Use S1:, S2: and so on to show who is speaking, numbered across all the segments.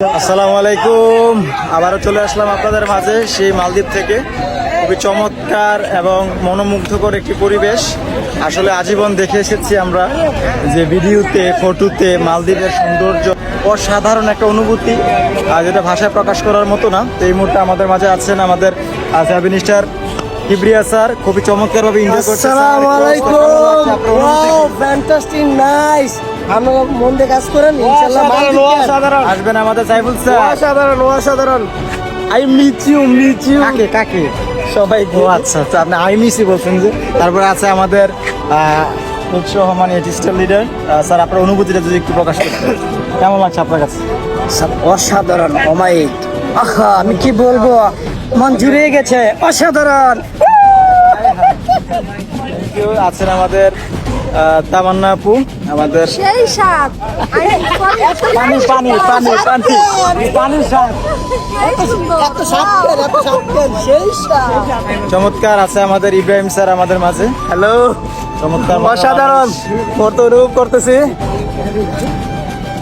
S1: আসসালামু আলাইকুম। আবারও চলে আসলাম আপনাদের মাঝে সেই মালদ্বীপ থেকে। খুবই চমৎকার এবং মনোমুগ্ধকর একটি পরিবেশ। আসলে আজীবন দেখে এসেছি আমরা যে ভিডিওতে ফটোতে মালদ্বীপের সৌন্দর্য অসাধারণ একটা অনুভূতি। আর যেটা ভাষায় প্রকাশ করার মতো না। তো এই মুহূর্তে আমাদের মাঝে আছেন আমাদের সাহেব মিনিস্টার কিবরিয়া স্যার। খুবই চমৎকারভাবে ইনজয় করছে স্যার।
S2: আসসালামু আলাইকুম ওয়াও ফ্যান্টাস্টিক নাইস আপনারা মন দিয়ে কাজ করেন ইনশাআল্লাহ
S1: আসবেন আমাদের সাইফুল স্যার।
S2: অসাধারণ অসাধারণ। I meet you meet you
S1: কাকে কাকে? সবাই ও আচ্ছা আচ্ছা আপনি আইমিসি বলছেন যে। তারপরে আছে আমাদের ডিজিটাল লিডার স্যার আপনার অনুভূতিটা যদি একটু প্রকাশ কেমন লাগছে আপনার কাছে?
S2: অসাধারণ অমায়িক। আহা আমি কি বলব? মন জুড়িয়ে গেছে অসাধারণ।
S1: কেউ আছেন আমাদের তামান্না আপু আমাদের
S3: সেই স্বাদ
S1: পানি পানি পানি পানি পানির স্বাদ। চমৎকার আছে আমাদের ইব্রাহিম স্যার আমাদের মাঝে। হ্যালো চমৎকার।
S2: অসাধারণ।
S1: কত অনুভব করতেছি?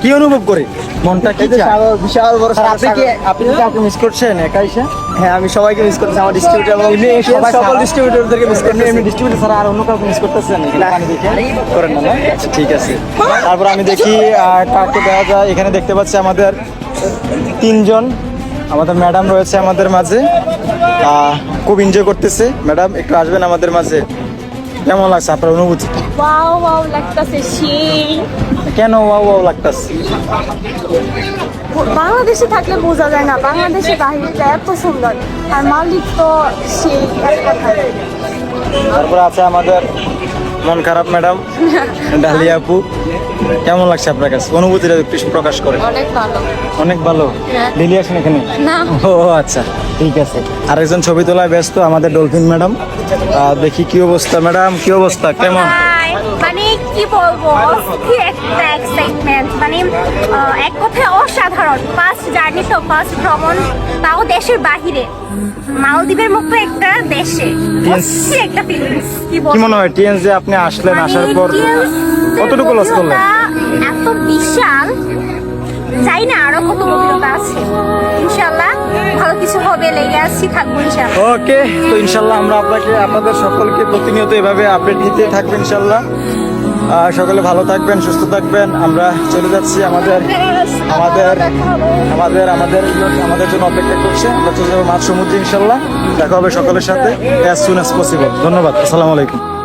S1: কি অনুভব করে? মনটা কি
S2: বিশাল বিশাল বড়
S1: স্যার, আপনি কি আপনি কি কাউকে মিস করছেন একা এসে?
S2: হ্যাঁ আমি সবাইকে মিস করছি আমার ডিস্ট্রিবিউটর এবং
S1: সবাই
S2: সকল ডিস্ট্রিবিউটরদেরকে মিস করছি
S1: এমনি ডিস্ট্রিবিউটর ছাড়া আর অন্য কাউকে মিস করতেছেন? দেখে? করেন না না? আচ্ছা ঠিক আছে। তারপর আমি দেখি কাকে দেওয়া যায়। এখানে দেখতে পাচ্ছি আমাদের তিনজন। আমাদের ম্যাডাম রয়েছে আমাদের মাঝে। খুব এনজয় করতেছে। ম্যাডাম একটু আসবেন আমাদের মাঝে। কেমন লাগছে আপনার অনুভূতি?
S3: ওয়াও ওয়াও লাগতাছে সেই।
S1: কেন ওয়াও ওয়াও লাগতাছে?
S3: বাংলাদেশে থাকলে বোঝা যায় না বাংলাদেশে বাহিরটা এত সুন্দর। আর মালিক তো সেই এক
S1: তারপর আছে আমাদের মন খারাপ ম্যাডাম ডালিয়া আপু কেমন লাগছে আপনার কাছে? অনুভূতিটা একটু প্রকাশ করেন
S3: অনেক ভালো।
S1: অনেক ভালো?
S3: হ্যাঁ।
S1: লিলি আসেন এখানে?
S3: না।
S1: ও আচ্ছা ঠিক আছে। আরেকজন ছবি তোলায় ব্যস্ত আমাদের ডলফিন ম্যাডাম। দেখি কি অবস্থা ম্যাডাম কি অবস্থা? কেমন?
S4: মানে কি বলব অস্থির একটা এক্সাইটমেন্ট মানে এক কথায় অসাধারণ। ফার্স্ট জার্নি তো ফার্স্ট ভ্রমণ তাও দেশের বাহিরে। মালদ্বীপের মতো একটা দেশে। একটা ফিলিংস কি
S1: কি মনে হয় টিএনস যে আপনি আসলেন
S4: মানে
S1: আসার পর কতটুকু লস করলেন?
S4: এত বিশাল। জানি না আরও কত গভীরতা আছে। ইনশাল্লাহ
S1: ওকে, তো ইনশাল্লাহ আমরা আপনাকে, আপনাদের সকলকে প্রতিনিয়ত এভাবে আপডেট দিতে সকলে ভালো থাকবেন, সুস্থ থাকবেন। আমরা চলে যাচ্ছি আমাদের আমাদের আমাদের আমাদের আমাদের জন্য অপেক্ষা করছে। আমরা চলে যাব সমুদ্রে ইনশাল্লাহ দেখা হবে সকলের সাথে সুন পসিবল ধন্যবাদ। আসসালামু আলাইকুম।